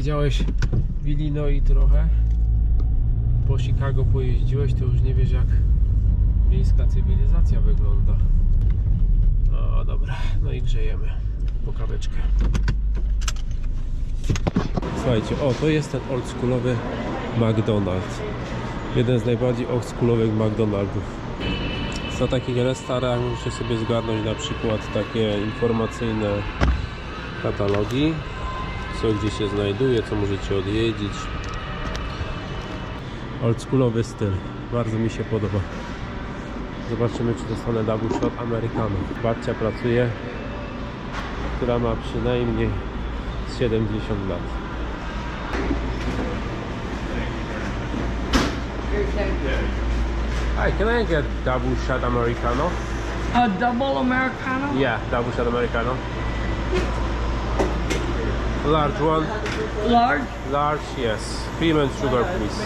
posiedziałeś w Illinois trochę, po Chicago pojeździłeś, to już nie wiesz jak miejska cywilizacja wygląda. No dobra, no i grzejemy po kaweczkę. Słuchajcie, o to jest ten oldschoolowy McDonald's. Jeden z najbardziej oldschoolowych McDonaldów. Za takich restaurach musicie sobie zgarnąć na przykład takie informacyjne katalogi, co gdzie się znajduje, co możecie odwiedzić. Oldschoolowy styl, bardzo mi się podoba. Zobaczymy czy dostanę double shot Americano. Babcia pracuje, która ma przynajmniej z 70 lat. Hi, can I get double shot Americano? A double Americano? Yeah, double shot Americano. Large one. Large? Large, yes. Cream and sugar, please.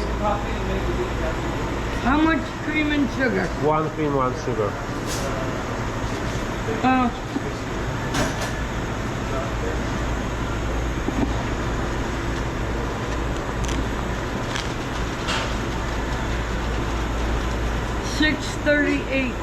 How much cream and sugar? One cream, one sugar. Uh, Six thirty-eight.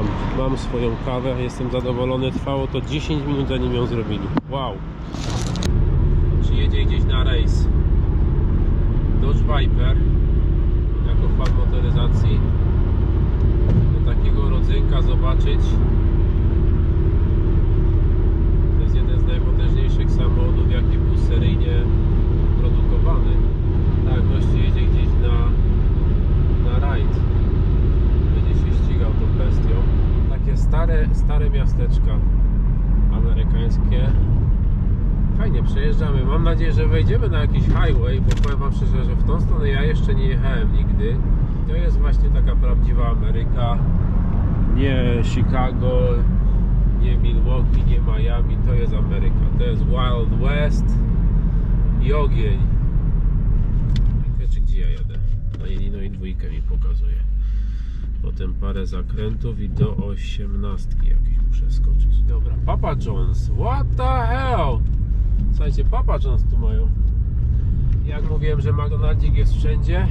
Mam, mam swoją kawę, jestem zadowolony. Trwało to 10 minut zanim ją zrobili. Wow. Czy jedzie gdzieś na rejs Dodge Viper jako fan motoryzacji do takiego rodzynka zobaczyć to jest jeden z najpotężniejszych samochodów jaki był seryjnie produkowany tak, gościu jedzie gdzieś na, na rajd. Będzie się ścigał tą bestią. Takie stare, stare miasteczka amerykańskie. Fajnie przejeżdżamy. Mam nadzieję, że wejdziemy na jakiś highway, bo powiem Wam szczerze, że w tą stronę ja jeszcze nie jechałem nigdy. To jest właśnie taka prawdziwa Ameryka. Nie Chicago, nie Milwaukee, nie Miami. To jest Ameryka. To jest Wild West i ogień. Czy gdzie ja jadę. Na Illinois dwójkę mi pokazuje. Potem parę zakrętów i do osiemnastki muszę skoczyć. Dobra, Papa John's. What the hell? Słuchajcie, Papa John's tu mają. Jak mówiłem, że McDonald's jest wszędzie,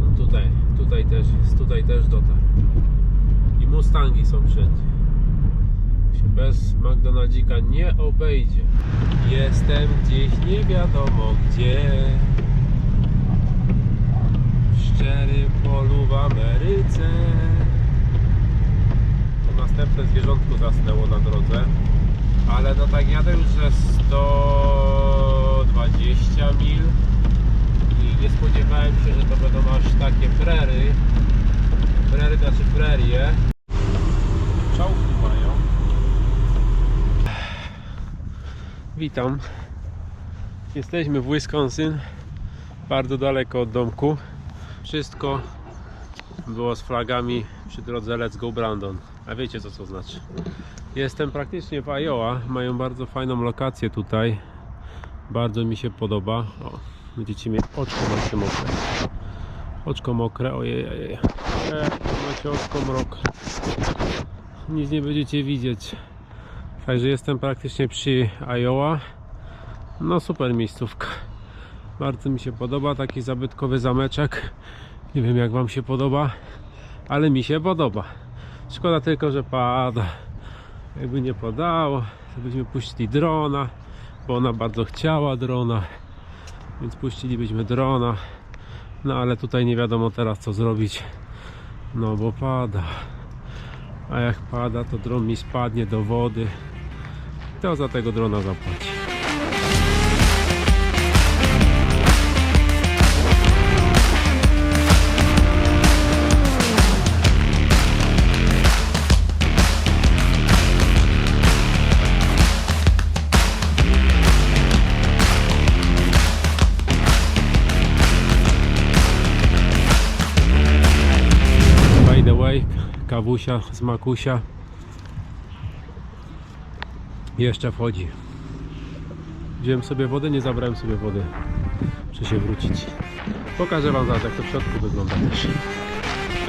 no tutaj, tutaj też jest, tutaj też dotarł. I Mustangi są wszędzie. Się bez McDonaldzika nie obejdzie. Jestem gdzieś nie wiadomo gdzie. W szczerym polu w Ameryce. Następne zwierzątko zasnęło na drodze. Ale no tak jadę już ze 120 mil i nie spodziewałem się, że to będą aż takie prery. Prery znaczy prerie. Czołgi mają. Witam. Jesteśmy w Wisconsin, bardzo daleko od domku. Wszystko było z flagami przy drodze Let's Go Brandon. A wiecie co to znaczy? Jestem praktycznie w Iowa. Mają bardzo fajną lokację tutaj. Bardzo mi się podoba. O, będziecie mieć oczko mokre. Oczko mokre, ojej, ojej. E, macie oczko mrok. Nic nie będziecie widzieć. Także jestem praktycznie przy Iowa. No super miejscówka. Bardzo mi się podoba taki zabytkowy zameczek. Nie wiem jak wam się podoba, ale mi się podoba. Szkoda tylko, że pada. Jakby nie padało, to byśmy puścili drona, bo ona bardzo chciała drona. Więc puścilibyśmy drona. No ale tutaj nie wiadomo teraz co zrobić. No bo pada. A jak pada, to dron mi spadnie do wody. To za tego drona zapłaci. Kawusia z makusia Jeszcze wchodzi. Wziąłem sobie wodę, nie zabrałem sobie wody. Muszę się wrócić. Pokażę Wam zaraz, jak to w środku wygląda też. W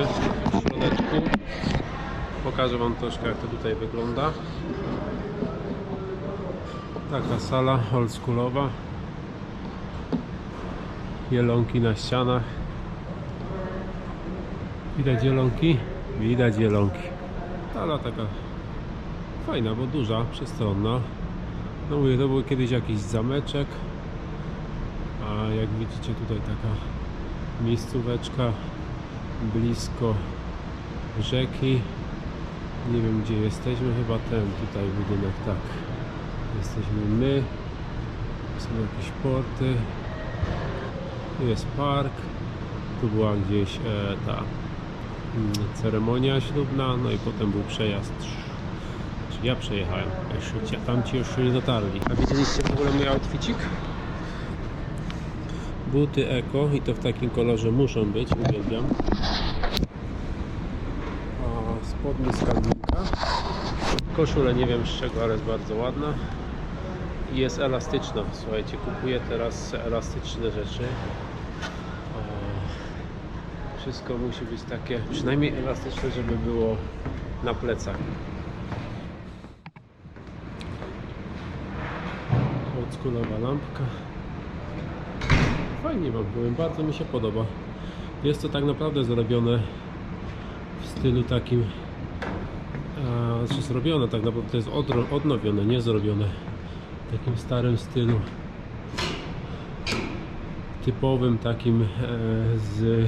środeczku. Pokażę Wam troszkę, jak to tutaj wygląda. Taka sala oldschoolowa. Jelonki na ścianach. Widać jelonki? Widać jelonki. Sala taka fajna, bo duża, przestronna. No mówię, to był kiedyś jakiś zameczek. A jak widzicie tutaj taka miejscóweczka blisko rzeki. Nie wiem gdzie jesteśmy, chyba ten tutaj budynek, tak. Jesteśmy my. Są jakieś porty. Tu jest park. Tu była gdzieś e, ta ceremonia ślubna, no i potem był przejazd. Czy ja przejechałem, a jeszcze ci, tamci jeszcze nie dotarli. A widzieliście w ogóle mój outficik? Buty eko i to w takim kolorze muszą być, uwielbiam. A spodnie z kadłubka. Koszulę nie wiem z czego, ale jest bardzo ładna. I jest elastyczna. Słuchajcie, kupuję teraz elastyczne rzeczy. Wszystko musi być takie, przynajmniej elastyczne, żeby było na plecach. Oldschoolowa lampka. Fajnie wam powiem, bardzo mi się podoba. Jest to tak naprawdę zrobione w stylu takim a, znaczy zrobione tak naprawdę to jest odnowione, nie zrobione w takim starym stylu typowym takim e, z,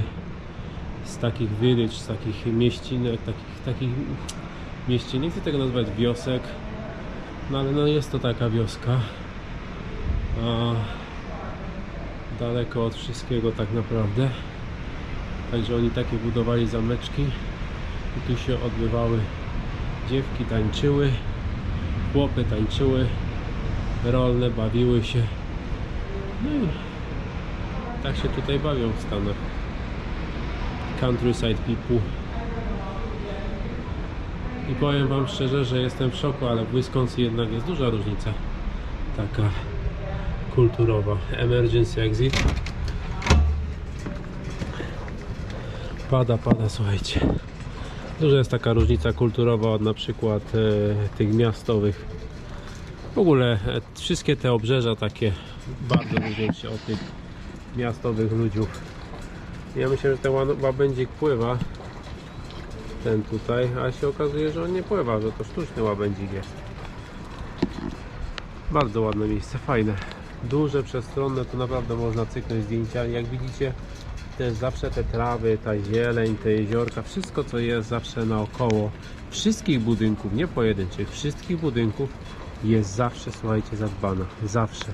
z takich village, z takich mieścinek, takich, takich mieścin, nie chcę tego nazwać wiosek no ale no jest to taka wioska. A, daleko od wszystkiego tak naprawdę. Także oni takie budowali zameczki. I tu się odbywały dziewki tańczyły chłopy tańczyły rolne bawiły się. No i tak się tutaj bawią w Stanach countryside people i powiem wam szczerze, że jestem w szoku, ale w Wisconsin jednak jest duża różnica taka kulturowa emergency exit pada, pada, słuchajcie Duża jest taka różnica kulturowa od na przykład e, tych miastowych. W ogóle e, wszystkie te obrzeża takie bardzo różnią się od tych miastowych ludziów. Ja myślę, że ten ła- łabędzik pływa. Ten tutaj, a się okazuje, że on nie pływa, że to sztuczny łabędzik jest. Bardzo ładne miejsce, fajne. Duże, przestronne, tu naprawdę można cyknąć zdjęcia. Jak widzicie, też zawsze te trawy, ta zieleń, te jeziorka, wszystko co jest zawsze naokoło wszystkich budynków, nie pojedynczych, wszystkich budynków jest zawsze, słuchajcie, zadbane. Zawsze.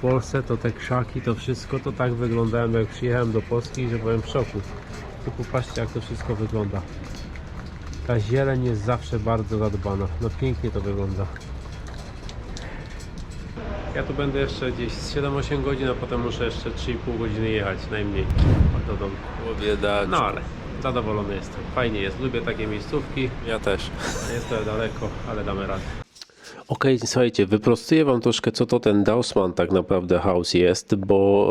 W Polsce to te krzaki, to wszystko to tak wyglądało jak przyjechałem do Polski, że byłem w szoku. Tu popatrzcie jak to wszystko wygląda. Ta zieleń jest zawsze bardzo zadbana. No pięknie to wygląda. Ja tu będę jeszcze gdzieś z 7-8 godzin, a potem muszę jeszcze 3,5 godziny jechać najmniej do domu. No ale zadowolony jestem. Fajnie jest, lubię takie miejscówki. Ja też. Jest to daleko, ale damy radę. Okej, słuchajcie, wyprostuję wam troszkę, co to ten Dausman tak naprawdę house jest, bo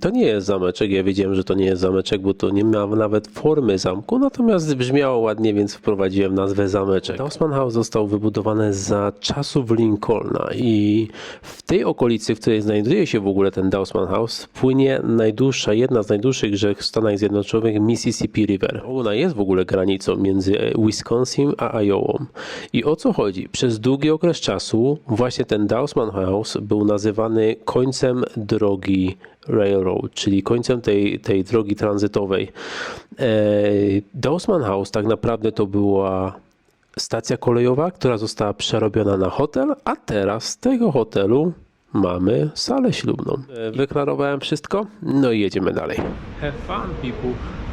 to nie jest zameczek. Ja wiedziałem, że to nie jest zameczek, bo to nie miało nawet formy zamku, natomiast brzmiało ładnie, więc wprowadziłem nazwę zameczek. Dausman House został wybudowany za czasów Lincolna i w tej okolicy, w której znajduje się w ogóle ten Dausman House, płynie najdłuższa, jedna z najdłuższych rzek w Stanach Zjednoczonych, Mississippi River. Ona jest w ogóle granicą między e, Wisconsin a Iową. I o co chodzi? Przez długi okres czasu właśnie ten Dausman House był nazywany końcem drogi Railroad, czyli końcem tej, tej drogi tranzytowej. E, Dausman House tak naprawdę to była stacja kolejowa, która została przerobiona na hotel, a teraz z tego hotelu mamy salę ślubną. E, Wyklarowałem wszystko, no i jedziemy dalej. Have fun, people.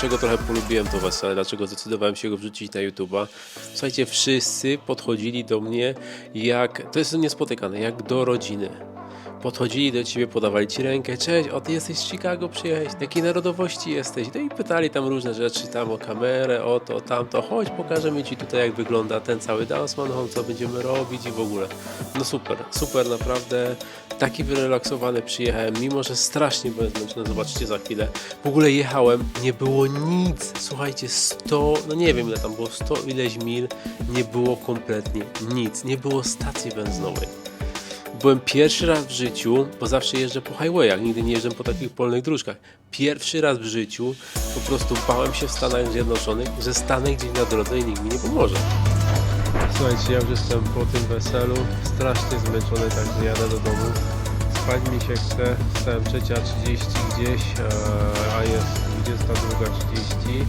Dlaczego trochę polubiłem to wesele, dlaczego zdecydowałem się go wrzucić na YouTube'a. Słuchajcie, wszyscy podchodzili do mnie jak, to jest niespotykane, jak do rodziny. Podchodzili do ciebie, podawali ci rękę, cześć, o ty jesteś z Chicago, przyjechałeś, jakiej narodowości jesteś? No i pytali tam różne rzeczy, tam o kamerę, o to, tamto, chodź pokażemy ci tutaj jak wygląda ten cały Dance Home, co będziemy robić i w ogóle. No super, super naprawdę, taki wyrelaksowany przyjechałem, mimo że strasznie byłem zmęczony, zobaczcie za chwilę. W ogóle jechałem, nie było nic, słuchajcie, 100, no nie wiem ile tam było, 100 ileś mil, nie było kompletnie nic, nie było stacji benzynowej. Byłem pierwszy raz w życiu, bo zawsze jeżdżę po highwayach, nigdy nie jeżdżę po takich polnych dróżkach. Pierwszy raz w życiu po prostu bałem się w Stanach Zjednoczonych, że stanę gdzieś na drodze i nikt mi nie pomoże. Słuchajcie, ja już jestem po tym weselu, strasznie zmęczony, także jadę do domu. Spać mi się chce, wstałem 3.30 gdzieś, a- a jest 22.30.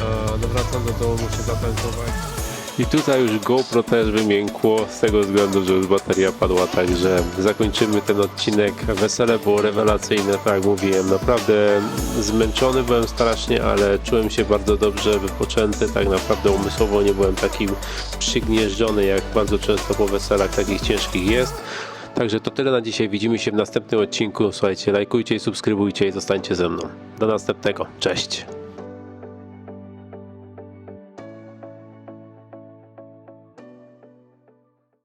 A, No wracam do domu, muszę zatankować. I tutaj już GoPro też wymiękło z tego względu, że już bateria padła, także zakończymy ten odcinek. Wesele było rewelacyjne, tak jak mówiłem, naprawdę zmęczony byłem strasznie, ale czułem się bardzo dobrze, wypoczęty, tak naprawdę umysłowo nie byłem taki przygnieżdżony, jak bardzo często po weselach takich ciężkich jest. Także to tyle na dzisiaj, widzimy się w następnym odcinku. Słuchajcie, lajkujcie i subskrybujcie i zostańcie ze mną. Do następnego, cześć!